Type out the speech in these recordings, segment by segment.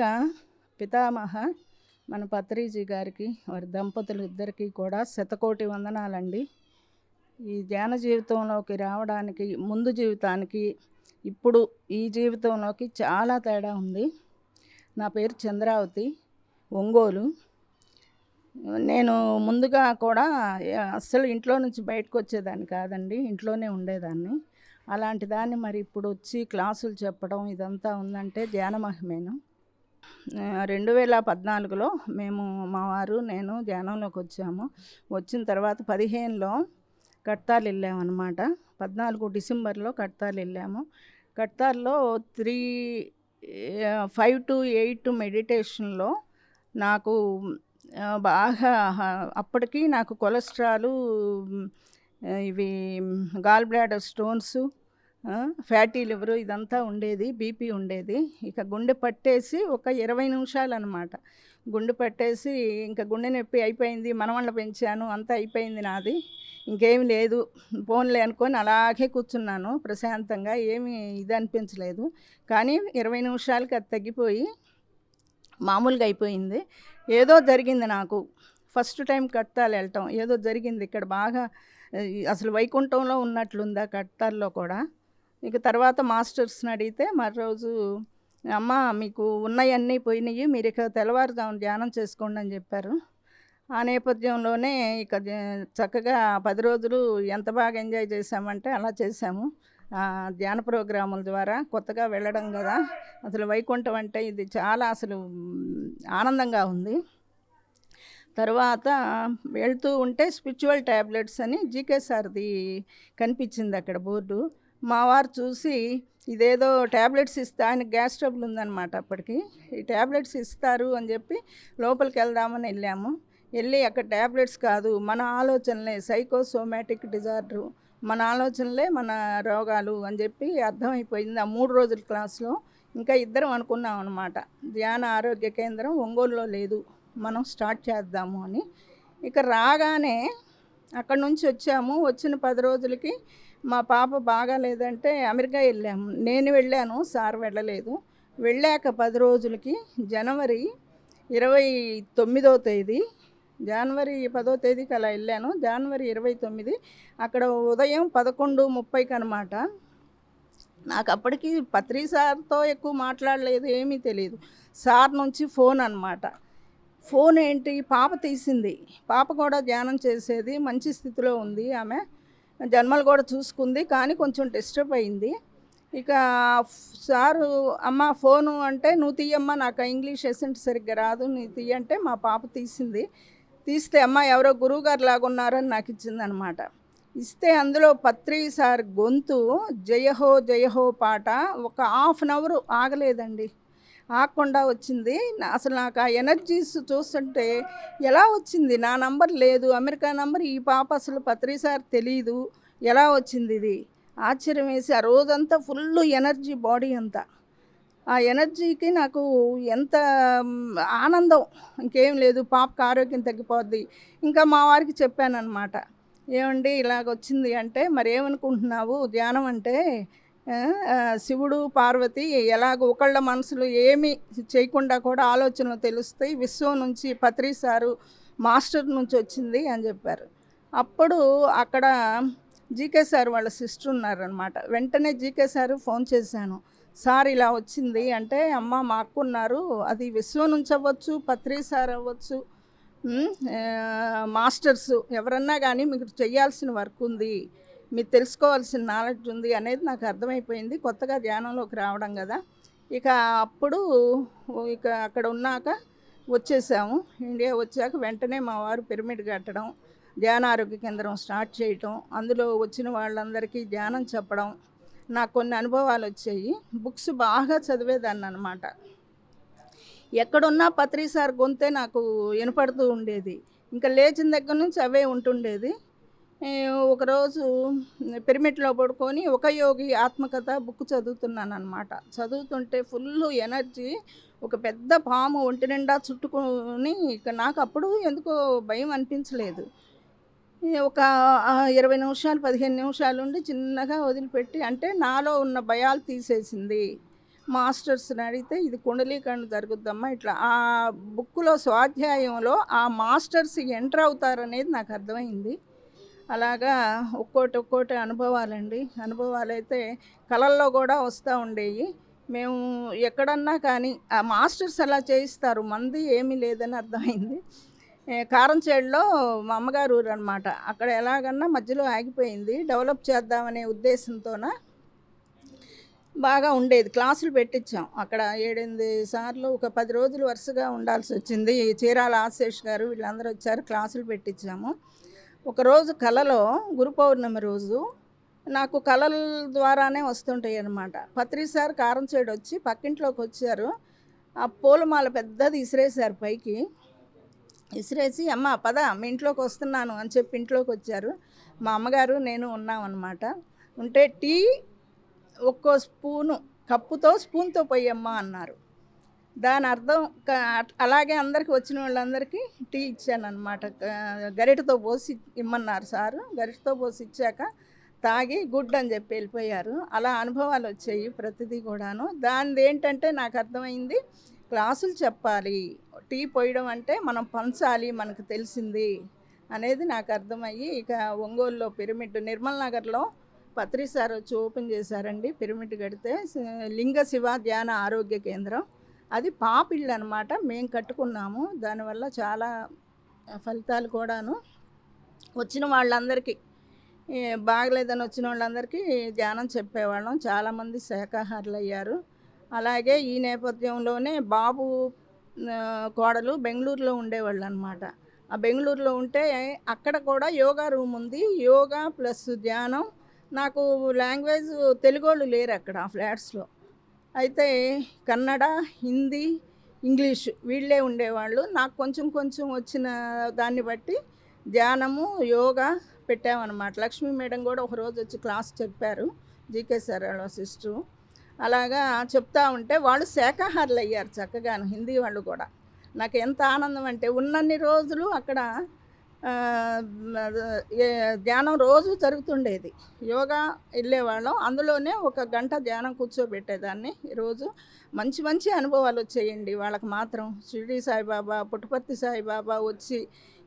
ముందుగా పితామహ మన పత్రిజీ గారికి వారి దంపతులు ఇద్దరికీ కూడా శతకోటి వందనాలండి. ఈ ధ్యాన జీవితంలోకి రావడానికి ముందు జీవితానికి ఇప్పుడు ఈ జీవితంలోకి చాలా తేడా ఉంది. నా పేరు చంద్రావతి ఒంగోలు. నేను ముందుగా కూడా అస్సలు ఇంట్లో నుంచి బయటకు వచ్చేదాన్ని కాదండి ఇంట్లోనే ఉండేదాన్ని. అలాంటి దాన్ని మరి ఇప్పుడు వచ్చి క్లాసులు చెప్పడం ఇదంతా ఉందంటే ధ్యాన మహిమేను. రెండు వేల పద్నాలుగులో మేము మా వారు నేను ధ్యానంలోకి వచ్చాము. వచ్చిన తర్వాత పదిహేనులో కట్టాలు వెళ్ళామన్నమాట. పద్నాలుగు డిసెంబర్లో కట్టాలు వెళ్ళాము. కట్టాల్లో త్రీ ఫైవ్ టు ఎయిట్ మెడిటేషన్లో నాకు బాగా అప్పటికి నాకు కొలెస్ట్రాలు ఇవి gall bladder stones fatty liver ఇదంతా ఉండేది బీపీ ఉండేది. ఇక గుండె పట్టేసి ఒక ఇరవై నిమిషాలు అనమాట గుండె పట్టేసి ఇంకా గుండె నొప్పి అయిపోయింది మనవళ్ళ పెంచాను అంతా అయిపోయింది నాది. ఇంకేం లేదు ఫోన్లే అనుకొని అలాగే కూర్చున్నాను ప్రశాంతంగా ఏమీ ఇది అనిపించలేదు. కానీ ఇరవై నిమిషాలకి అది తగ్గిపోయి మామూలుగా అయిపోయింది. ఏదో జరిగింది నాకు. ఫస్ట్ టైం కట్టాలి వెళ్ళటం ఏదో జరిగింది. ఇక్కడ బాగా అసలు వైకుంఠంలో ఉన్నట్లుందా కట్టాల్లో కూడా. ఇక తర్వాత మాస్టర్స్ని అడిగితే మరోజు అమ్మ మీకు ఉన్నవన్నీ పోయినాయి మీరు ఇక తెల్లవారుజామున ధ్యానం చేసుకోండి అని చెప్పారు. ఆ నేపథ్యంలోనే ఇక చక్కగా పది రోజులు ఎంత బాగా ఎంజాయ్ చేసామంటే అలా చేసాము ఆ ధ్యాన ప్రోగ్రాముల ద్వారా కొత్తగా వెళ్ళడం కదా అసలు వైకుంఠం అంటే ఇది చాలా అసలు ఆనందంగా ఉంది. తర్వాత వెళ్తూ ఉంటే స్పిరిచువల్ ట్యాబ్లెట్స్ అని జీకే సార్ది కనిపించింది అక్కడ బోర్డు. మా వారు చూసి ఇదేదో ట్యాబ్లెట్స్ ఇస్తా ఆయన గ్యాస్ ట్రబుల్ ఉందన్నమాట అప్పటికి. ఈ ట్యాబ్లెట్స్ ఇస్తారు అని చెప్పి లోపలికి వెళ్దామని వెళ్ళాము. వెళ్ళి అక్కడ ట్యాబ్లెట్స్ కాదు మన ఆలోచనలే సైకోసోమాటిక్ డిజార్డరు మన ఆలోచనలే మన రోగాలు అని చెప్పి అర్థమైపోయింది ఆ మూడు రోజుల క్లాస్లో. ఇంకా ఇద్దరం అనుకున్నాం అనమాట ధ్యాన ఆరోగ్య కేంద్రం ఒంగోలులో లేదు మనం స్టార్ట్ చేద్దాము అని. ఇక రాగానే అక్కడ నుంచి వచ్చాము. వచ్చిన పది రోజులకి మా పాప బాగా లేదంటే అమెరికా వెళ్ళాము. నేను వెళ్ళాను సార్ వెళ్ళలేదు. వెళ్ళాక పది రోజులకి జనవరి ఇరవై తొమ్మిదో తేదీ జనవరి పదో తేదీకి అలా వెళ్ళాను. జనవరి ఇరవై తొమ్మిది అక్కడ ఉదయం పదకొండు ముప్పైకి అనమాట నాకు అప్పటికి పత్రి సార్తో ఎక్కువ మాట్లాడలేదు ఏమీ తెలియదు. సార్ నుంచి ఫోన్ అన్నమాట. ఫోన్ ఏంటి? పాప తీసింది. పాప కూడా ధ్యానం చేసేది మంచి స్థితిలో ఉంది ఆమె. జన్మలు కూడా చూసుకుంది కానీ కొంచెం డిస్టర్బ్ అయింది. ఇక సారు అమ్మ ఫోను అంటే నువ్వు తీయమ్మా నాకు ఇంగ్లీష్ ఎసెంట్ సరిగ్గా రాదు నువ్వు తీయంటే మా పాప తీసింది. తీస్తే అమ్మ ఎవరో గురువు గారు లాగున్నారని నాకు ఇచ్చిందనమాట. ఇస్తే అందులో పత్రి సార్ గొంతు జయహో జయహో పాట ఒక హాఫ్ అన్ అవర్ ఆగలేదండి. ఆగకుండా వచ్చింది. అసలు నాకు ఆ ఎనర్జీస్ చూస్తుంటే ఎలా వచ్చింది? నా నంబర్ లేదు. అమెరికా నంబర్ ఈ పాప అసలు పత్రిసారి తెలియదు ఎలా వచ్చింది ఇది? ఆశ్చర్యం వేసి ఆ రోజంతా ఫుల్ ఎనర్జీ బాడీ అంతా. ఆ ఎనర్జీకి నాకు ఎంత ఆనందం. ఇంకేం లేదు. పాపకు ఆరోగ్యం తగ్గిపోద్ది. ఇంకా మా వారికి చెప్పానన్నమాట. ఏమండి ఇలాగ వచ్చింది అంటే మరేమనుకుంటున్నావు? ధ్యానం అంటే శివుడు పార్వతి ఎలాగ ఒకళ్ళ మనసులు ఏమి చేయకుండా కూడా ఆలోచనలు తెలుస్తాయి. విశ్వం నుంచి పత్రి సారు మాస్టర్ నుంచి వచ్చింది అని చెప్పారు. అప్పుడు అక్కడ జీకే సార్ వాళ్ళ సిస్టర్ ఉన్నారనమాట వెంటనే జీకే సార్ ఫోన్ చేశాను. సార్ ఇలా వచ్చింది అంటే అమ్మ మాక్కున్నారు ఉన్నారు. అది విశ్వం నుంచి అవ్వచ్చు పత్రి సార్ అవ్వచ్చు మాస్టర్స్ ఎవరన్నా కానీ మీకు చేయాల్సిన వర్క్ ఉంది. మీరు తెలుసుకోవాల్సిన నాలెడ్జ్ ఉంది అనేది నాకు అర్థమైపోయింది. కొత్తగా ధ్యానంలోకి రావడం కదా. ఇక అప్పుడు ఇక అక్కడ ఉన్నాక వచ్చేసాము. ఇండియా వచ్చాక వెంటనే మా వారు పిరమిడ్ కట్టడం ధ్యాన ఆరోగ్య కేంద్రం స్టార్ట్ చేయటం అందులో వచ్చిన వాళ్ళందరికీ ధ్యానం చెప్పడం నాకు కొన్ని అనుభవాలు వచ్చాయి. బుక్స్ బాగా చదివేదాన్ని అనమాట ఎక్కడున్నా పత్రిసారి గొంతే నాకు వినపడుతూ ఉండేది. ఇంకా లేచిన దగ్గర నుంచి అవే ఉంటుండేది. ఒకరోజు పిరమిడ్లో పడుకొని ఒక యోగి ఆత్మకథ బుక్ చదువుతున్నాను అనమాట చదువుతుంటే ఫుల్ ఎనర్జీ ఒక పెద్ద పాము ఒంటి నిండా చుట్టుకొని ఇక నాకు అప్పుడు ఎందుకో భయం అనిపించలేదు. ఒక ఇరవై నిమిషాలు పదిహేను నిమిషాలు ఉండి చిన్నగా వదిలిపెట్టి అంటే నాలో ఉన్న భయాలు తీసేసింది. మాస్టర్స్ని అడిగితే ఇది కుండలీకరణ జరుగుద్దమ్మా ఇట్లా. ఆ బుక్లో స్వాధ్యాయంలో ఆ మాస్టర్స్ ఎంటర్ అవుతారనేది నాకు అర్థమైంది. అలాగా ఒక్కోటి ఒక్కోటి అనుభవాలండి. అనుభవాలు అయితే కళల్లో కూడా వస్తూ ఉండేవి మేము ఎక్కడన్నా కానీ ఆ మాస్టర్స్ అలా చేయిస్తారు? మంది ఏమీ లేదని అర్థమైంది. కారంచేడులో మా అమ్మగారు ఊరు అనమాట అక్కడ ఎలాగన్నా మధ్యలో ఆగిపోయింది. డెవలప్ చేద్దామనే ఉద్దేశంతోన బాగా ఉండేది. క్లాసులు పెట్టించాం. అక్కడ ఏడెనిమిది సార్లు ఒక పది రోజులు వరుసగా ఉండాల్సి వచ్చింది. చీరాల ఆశేష్ గారు వీళ్ళందరూ వచ్చారు. క్లాసులు పెట్టించాము. ఒకరోజు కళలో గురు పౌర్ణమి రోజు నాకు కళల ద్వారానే వస్తుంటాయి అన్నమాట. పత్రిసారి సార్ కారంచేడు వచ్చి పక్కింట్లోకి వచ్చారు. ఆ పూలమాల పెద్దది ఇసిరేసారు పైకి. ఇసిరేసి అమ్మ పద మీ ఇంట్లోకి వస్తున్నాను అని చెప్పి ఇంట్లోకి వచ్చారు. మా అమ్మగారు నేను ఉన్నాం అనమాట ఉంటే టీ ఒక్కో స్పూను కప్పుతో స్పూన్తో పోయమ్మా అన్నారు. దాని అర్థం అలాగే అందరికి వచ్చిన వాళ్ళందరికీ టీ ఇచ్చాను అనమాట గరిటతో పోసి ఇమ్మన్నారు సారు. గరిటతో పోసి ఇచ్చాక తాగి గుడ్ అని చెప్పి వెళ్ళిపోయారు. అలా అనుభవాలు వచ్చాయి ప్రతిదీ కూడాను. దానిది ఏంటంటే నాకు అర్థమైంది క్లాసులు చెప్పాలి. టీ పోయడం అంటే మనం పంచాలి మనకు తెలిసింది అనేది నాకు అర్థమయ్యి ఇక ఒంగోలులో పిరమిడ్ నిర్మల్ నగర్లో పత్రి సార్ వచ్చి ఓపెన్ చేశారండి. పిరమిడ్ కడితే లింగ శివ ధ్యాన ఆరోగ్య కేంద్రం. అది పాపిళ్ళు అనమాట మేము కట్టుకున్నాము. దానివల్ల చాలా ఫలితాలు కూడాను వచ్చిన వాళ్ళందరికీ. బాగలేదని వచ్చిన వాళ్ళందరికీ ధ్యానం చెప్పేవాళ్ళం. చాలామంది శాఖాహారులు అయ్యారు అలాగే ఈ నేపథ్యంలోనే బాబు కోడలు బెంగళూరులో ఉండేవాళ్ళు అనమాట ఆ బెంగళూరులో ఉంటే అక్కడ కూడా యోగా రూమ్ ఉంది. యోగా ప్లస్ ధ్యానం. నాకు లాంగ్వేజ్ తెలుగు వాళ్ళు లేరు అక్కడ ఆ ఫ్లాట్స్లో. అయితే కన్నడ హిందీ ఇంగ్లీష్ వీళ్ళే ఉండేవాళ్ళు. నాకు కొంచెం కొంచెం వచ్చిన దాన్ని బట్టి ధ్యానము యోగా పెట్టామన్నమాట. లక్ష్మీ మేడం కూడా ఒకరోజు వచ్చి క్లాస్ చెప్పారు. జీకే సార్ వాళ్ళ సిస్టరు. అలాగా చెప్తా ఉంటే వాళ్ళు శాఖాహారులు అయ్యారు చక్కగాను హిందీ వాళ్ళు కూడా. నాకు ఎంత ఆనందం అంటే ఉన్నన్ని రోజులు అక్కడ ధ్యానం రోజు జరుగుతుండేది. యోగా వెళ్ళేవాళ్ళం. అందులోనే ఒక గంట ధ్యానం కూర్చోబెట్టేదాన్ని. రోజు మంచి మంచి అనుభవాలు వచ్చేయండి వాళ్ళకి మాత్రం. షిరిడి సాయిబాబా పుట్టుపర్తి సాయిబాబా వచ్చి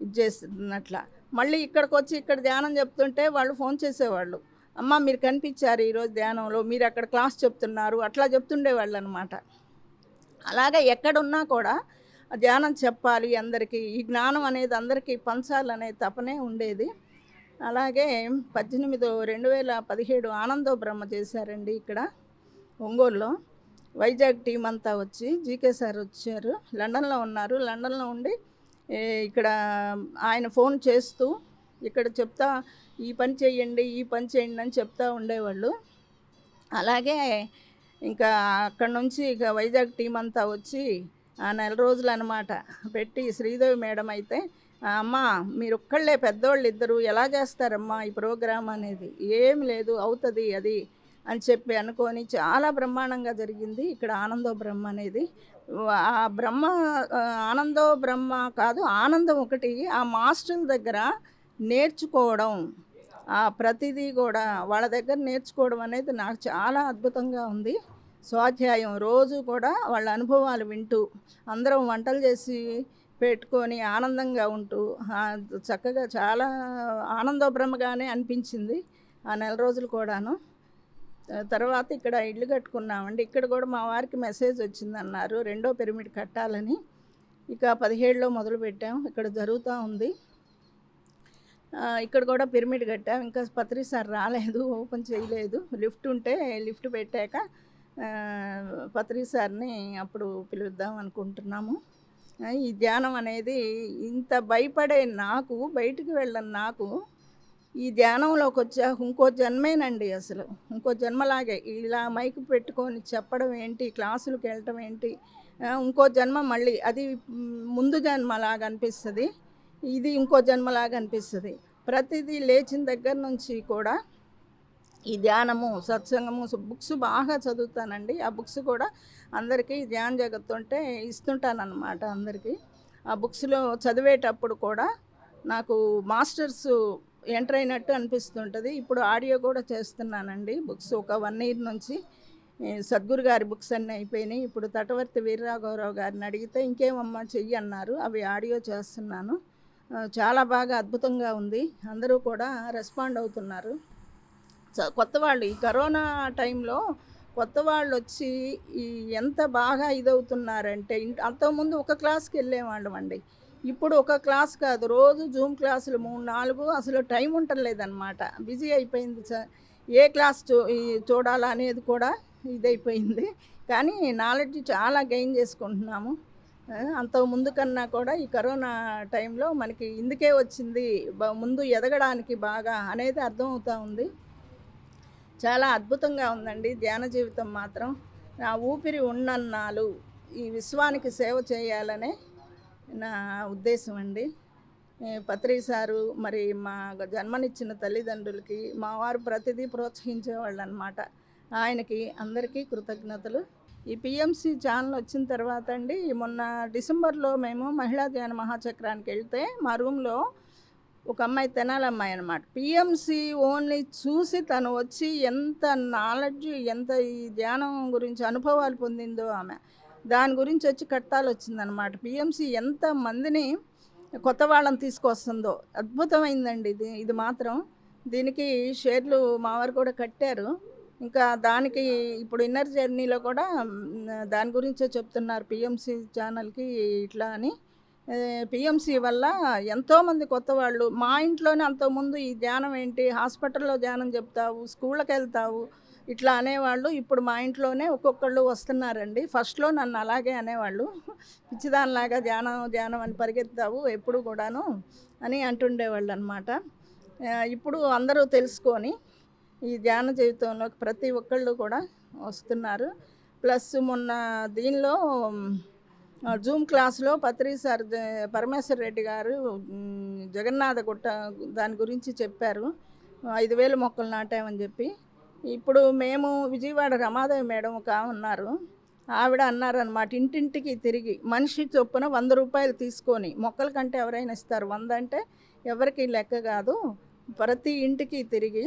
ఇది చేస్తున్నట్ల. మళ్ళీ ఇక్కడికి వచ్చి ఇక్కడ ధ్యానం చెప్తుంటే వాళ్ళు ఫోన్ చేసేవాళ్ళు. అమ్మ మీరు కనిపించారు ఈరోజు ధ్యానంలో. మీరు అక్కడ క్లాస్ చెప్తున్నారు. అట్లా చెప్తుండేవాళ్ళు అనమాట అలాగే ఎక్కడున్నా కూడా ధ్యానం చెప్పాలి అందరికీ. ఈ జ్ఞానం అనేది అందరికీ పంచాలనే తపనే ఉండేది. అలాగే పద్దెనిమిదో రెండు వేల పదిహేడు ఆనందో బ్రహ్మ చేశారండి ఇక్కడ ఒంగోలులో. వైజాగ్ టీం అంతా వచ్చి జీకే సార్ వచ్చారు. లండన్లో ఉన్నారు. లండన్లో ఉండి ఇక్కడ ఆయన ఫోన్ చేస్తూ ఇక్కడ చెప్తా ఈ పని చేయండి ఈ పని చేయండి అని చెప్తా ఉండేవాళ్ళు. అలాగే ఇంకా అక్కడ నుంచి ఇక వైజాగ్ టీం అంతా వచ్చి ఆ నెల రోజులు అనమాట పెట్టి శ్రీదేవి మేడం అయితే అమ్మ అమ్మా మీరు ఒక్కళ్ళే పెద్దోళ్ళు ఇద్దరు ఎలా చేస్తారమ్మా ఈ ప్రోగ్రాం అనేది? ఏం లేదు అవుతుంది అది అని చెప్పి అనుకొని చాలా బ్రహ్మాండంగా జరిగింది. ఇక్కడ ఆనందో బ్రహ్మ అనేది. ఆ బ్రహ్మ ఆనందో బ్రహ్మ కాదు ఆనందం ఒకటి ఆ మాస్టర్ల దగ్గర నేర్చుకోవడం. ఆ ప్రతిదీ కూడా వాళ్ళ దగ్గర నేర్చుకోవడం అనేది నాకు చాలా అద్భుతంగా ఉంది. స్వాధ్యాయం రోజు కూడా వాళ్ళ అనుభవాలు వింటూ అందరం వంటలు చేసి పెట్టుకొని ఆనందంగా ఉంటూ చక్కగా చాలా ఆనందోబ్రహ్మగానే అనిపించింది ఆ నెల రోజులు కూడాను. తర్వాత ఇక్కడ ఇల్లు కట్టుకున్నామండి. ఇక్కడ కూడా మా వారికి మెసేజ్ వచ్చిందన్నారు రెండో పిరమిడ్ కట్టాలని. ఇక పదిహేడులో మొదలు పెట్టాం ఇక్కడ జరుగుతూ ఉంది. ఇక్కడ కూడా పిరమిడ్ కట్టాం ఇంకా పత్రి సార్ రాలేదు ఓపెన్ చేయలేదు. లిఫ్ట్ ఉంటే లిఫ్ట్ పెట్టాక పత్రి సార్ని అప్పుడు పిలుద్దాం అనుకుంటున్నాము. ఈ ధ్యానం అనేది ఇంత భయపడే నాకు బయటికి వెళ్ళని నాకు ఈ ధ్యానంలోకి వచ్చాక ఇంకో జన్మేనండి అసలు. ఇంకో జన్మలాగే. ఇలా మైక్ పెట్టుకొని చెప్పడం ఏంటి క్లాసులకు వెళ్ళటం ఏంటి ఇంకో జన్మ మళ్ళీ అది ముందు జన్మలాగా అనిపిస్తుంది. ఇది ఇంకో జన్మలాగా అనిపిస్తుంది. ప్రతిదీ లేచిన దగ్గర నుంచి కూడా ఈ ధ్యానము సత్సంగము బుక్స్ బాగా చదువుతానండి. ఆ బుక్స్ కూడా అందరికీ ధ్యాన జగత్తుంటే ఇస్తుంటానన్నమాట అందరికీ. ఆ బుక్స్లో చదివేటప్పుడు కూడా నాకు మాస్టర్స్ ఎంటర్ అయినట్టు అనిపిస్తుంటుంది. ఇప్పుడు ఆడియో కూడా చేస్తున్నానండి బుక్స్. ఒక వన్ ఇయర్ నుంచి సద్గురు గారి బుక్స్ అన్నీ అయిపోయినాయి. ఇప్పుడు తటవర్తి వీరరాఘవరావు గారిని అడిగితే ఇంకేమమ్మా చెయ్యి అన్నారు. అవి ఆడియో చేస్తున్నాను. చాలా బాగా అద్భుతంగా ఉంది. అందరూ కూడా రెస్పాండ్ అవుతున్నారు. కొత్త వాళ్ళు. ఈ కరోనా టైంలో కొత్త వాళ్ళు వచ్చి ఈ ఎంత బాగా ఇదవుతున్నారంటే అంతకుముందు ఒక క్లాస్కి వెళ్ళేవాళ్ళం అండి. ఇప్పుడు ఒక క్లాస్ కాదు. రోజు జూమ్ క్లాసులు మూడు నాలుగు అసలు టైం ఉండలేదన్నమాట బిజీ అయిపోయింది సార్ ఏ క్లాస్ చూ చూడాలనేది చూడాలా అనేది కూడా ఇదైపోయింది. కానీ నాలెడ్జ్ చాలా గెయిన్ చేసుకుంటున్నాము. అంత అంతకు ముందు కన్నా కూడా ఈ కరోనా టైంలో మనకి ఇందుకే వచ్చింది. ముందు ఎదగడానికి బాగా అనేది అర్థమవుతూ ఉంది. చాలా అద్భుతంగా ఉందండి. ధ్యాన జీవితం మాత్రం. నా ఊపిరి ఉన్నన్నాళ్ళు ఈ విశ్వానికి సేవ చేయాలనే నా ఉద్దేశం అండి. పత్రి సారు మరి మా జన్మనిచ్చిన తల్లిదండ్రులకి మా వారు ప్రతిదీ ప్రోత్సహించేవాళ్ళు అనమాట ఆయనకి అందరికీ కృతజ్ఞతలు. ఈ పిఎంసి ఛానల్ వచ్చిన తర్వాత అండి మొన్న డిసెంబర్లో మేము మహిళా ధ్యాన మహాచక్రానికి వెళ్తే మా రూమ్లో ఒక అమ్మాయి తెనాలి అమ్మాయి అనమాట పిఎంసి ఓన్లీ చూసి తను వచ్చి ఎంత నాలెడ్జ్ ఎంత ఈ ధ్యానం గురించి అనుభవాలు పొందిందో ఆమె. దాని గురించి వచ్చి కట్టాలు వచ్చిందనమాట పిఎంసి ఎంత మందిని కొత్త వాళ్ళని తీసుకొస్తుందో. అద్భుతమైందండి ఇది ఇది మాత్రం. దీనికి షేర్లు మావారు కూడా కట్టారు. ఇంకా దానికి ఇప్పుడు ఇన్నర్ జర్నీలో కూడా దాని గురించే చెప్తున్నారు పిఎంసి ఛానల్కి ఇట్లా అని. పిఎంసి వల్ల ఎంతోమంది కొత్త వాళ్ళు. మా ఇంట్లోనే అంతకుముందు ఈ ధ్యానం ఏంటి? హాస్పిటల్లో ధ్యానం చెప్తావు స్కూళ్ళకి వెళ్తావు ఇట్లా అనేవాళ్ళు. ఇప్పుడు మా ఇంట్లోనే ఒక్కొక్కళ్ళు వస్తున్నారండి. ఫస్ట్లో నన్ను అలాగే అనేవాళ్ళు. పిచ్చిదానిలాగా ధ్యానం ధ్యానం అని పరిగెత్తావు ఎప్పుడు కూడాను అని అంటుండేవాళ్ళు అనమాట ఇప్పుడు అందరూ తెలుసుకొని ఈ ధ్యాన జీవితంలోకి ప్రతి ఒక్కళ్ళు కూడా వస్తున్నారు. ప్లస్ మొన్న దీనిలో జూమ్ క్లాస్లో పత్రి సార్ జ- పరమేశ్వర్ రెడ్డి గారు జగన్నాథ గుట్ట దాని గురించి చెప్పారు. ఐదు వేలు మొక్కలు నాటామని చెప్పి. ఇప్పుడు మేము విజయవాడ రమాదేవి మేడం ఒక ఉన్నారు. ఆవిడ అన్నారనమాట ఇంటింటికి తిరిగి మనిషి చొప్పున వంద రూపాయలు తీసుకొని మొక్కల కంటే ఎవరైనా ఇస్తారు. వంద అంటే ఎవరికి లెక్క కాదు. ప్రతి ఇంటికి తిరిగి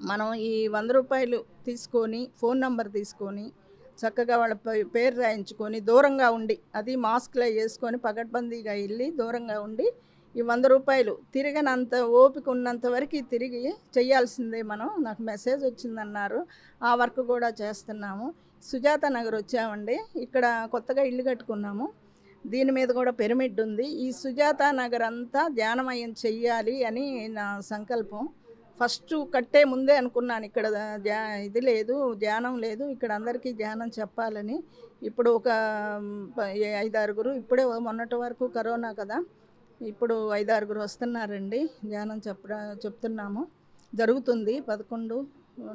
మనం ఈ వంద రూపాయలు తీసుకొని ఫోన్ నంబర్ తీసుకొని చక్కగా వాళ్ళ పే- పేరు రాయించుకొని దూరంగా ఉండి అది మాస్క్లో వేసుకొని పగడ్బందీగా వెళ్ళి దూరంగా ఉండి ఈ వంద రూపాయలు తిరగనంత ఓపిక ఉన్నంత వరకు తిరిగి చేయాల్సిందే మనం. నాకు మెసేజ్ వచ్చిందన్నారు. ఆ వర్క్ కూడా చేస్తున్నాము. సుజాత నగర్ వచ్చామండి. ఇక్కడ కొత్తగా ఇల్లు కట్టుకున్నాము. దీని మీద కూడా పిరమిడ్ ఉంది. ఈ సుజాత నగర్ అంతా ధ్యానమయం చెయ్యాలి అని నా సంకల్పం. ఫస్ట్ కట్టే ముందే అనుకున్నాను ఇక్కడ ధ్యా ఇది లేదు ధ్యానం లేదు ఇక్కడ అందరికీ ధ్యానం చెప్పాలని. ఇప్పుడు ఒక ఐదారుగురు ఇప్పుడే మొన్నటి వరకు కరోనా కదా ఇప్పుడు ఐదారుగురు వస్తున్నారండి ధ్యానం చెప్ప చెప్తున్నాము. జరుగుతుంది పదకొండు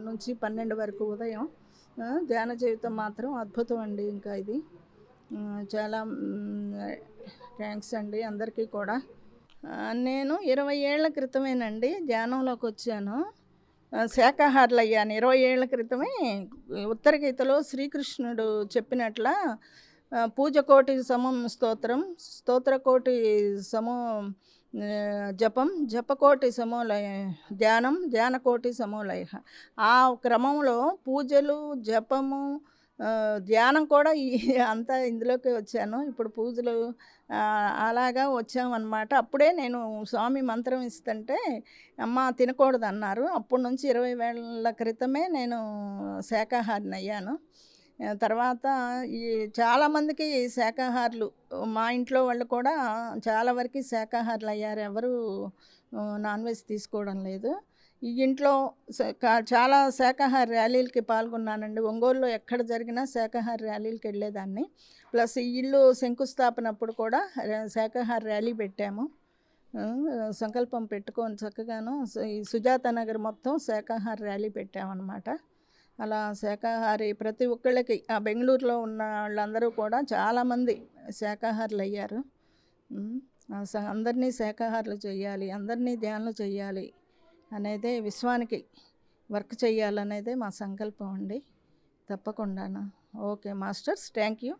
నుంచి పన్నెండు వరకు ఉదయం. ధ్యాన జీవితం మాత్రం అద్భుతం అండి ఇంకా ఇది. చాలా థ్యాంక్స్ అండి అందరికీ కూడా. నేను ఇరవై ఏళ్ళ క్రితమేనండి ధ్యానంలోకి వచ్చాను. ఆ, అయ్యాను ఇరవై ఏళ్ళ క్రితమే ఉత్తర గీతలో శ్రీకృష్ణుడు చెప్పినట్ల పూజకోటి సమం స్తోత్రం స్తోత్రకోటి సమో జపం జపకోటి సమోలయ ధ్యానం ధ్యానకోటి సమోలయ. ఆ క్రమంలో పూజలు జపము ధ్యానం కూడా ఈ అంతా ఇందులోకి వచ్చాను. ఇప్పుడు పూజలు అలాగా వచ్చామన్నమాట. అప్పుడే నేను స్వామి మంత్రం ఇస్తుంటే అమ్మ తినకూడదు అన్నారు అప్పటి నుంచి ఇరవై వేల క్రితమే నేను శాకాహారిని అయ్యాను తర్వాత ఈ చాలామందికి శాకాహారులు మా ఇంట్లో వాళ్ళు కూడా చాలా వరకు శాకాహారులు అయ్యారు ఎవరు నాన్ వెజ్ తీసుకోవడం లేదు. ఈ ఇంట్లో కా- చాలా శాఖాహార ర్యాలీలకి పాల్గొన్నానండి. ఒంగోలులో ఎక్కడ జరిగినా శాఖాహార ర్యాలీలకి వెళ్ళేదాన్ని. ప్లస్ ఈ ఇల్లు శంకుస్థాపన అప్పుడు కూడా శాఖాహార ర్యాలీ పెట్టాము. సంకల్పం పెట్టుకొని చక్కగాను ఈ సుజాత నగర్ మొత్తం శాఖాహార ర్యాలీ పెట్టామన్నమాట. అలా శాకాహారి ప్రతి ఒక్కళ్ళకి ఆ బెంగళూరులో ఉన్న వాళ్ళందరూ కూడా చాలామంది శాకాహారులు అయ్యారు. అందరినీ శాకాహారులు చేయాలి అందరినీ ధ్యానం చేయాలి అనేదే విశ్వానికి వర్క్ చేయాలనేదే మా సంకల్పం అండి. తప్పకుండాను. Okay masters thank you.